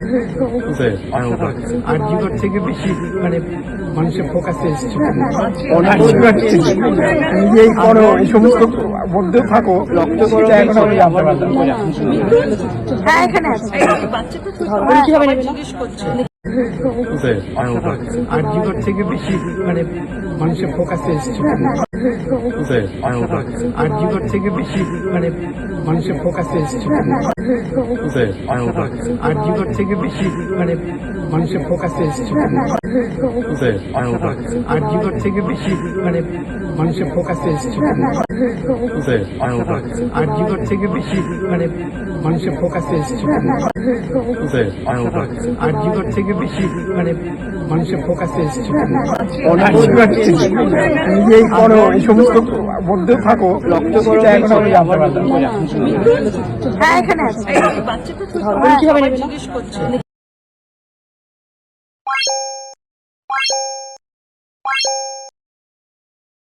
আর জিগর থেকে বেশি মানে মানুষের ফোকাসে এসেছে। নিজেই করো এই সমস্ত মধ্যে থাকো রক্ত সেটা এখন আমি জানতে হ্যাঁ এখানে আছে। কীভাবে নেবে আর জিগর থেকে বেশি মানে মানুষের ফোকাসে এসেছে। আর জিগর থেকে বেশি মানে মানুষের ফোকাসে এসেছে। আর জিগর থেকে বেশি মানে মানুষের ফোকাসে এসেছে। আর জিগর থেকে বেশি মানে মানুষের ফোকাসে এসেছে। আর জিগর থেকে বেশি মানে মানুষের ফোকাসে এসেছে। আর জিগর থেকে বেশি মানে মানুষের ফোকাসে এসেছে। নিজেই করো এই সমস্ত মধ্যে থাকো রক্ত হ্যাঁ এখানে আছে।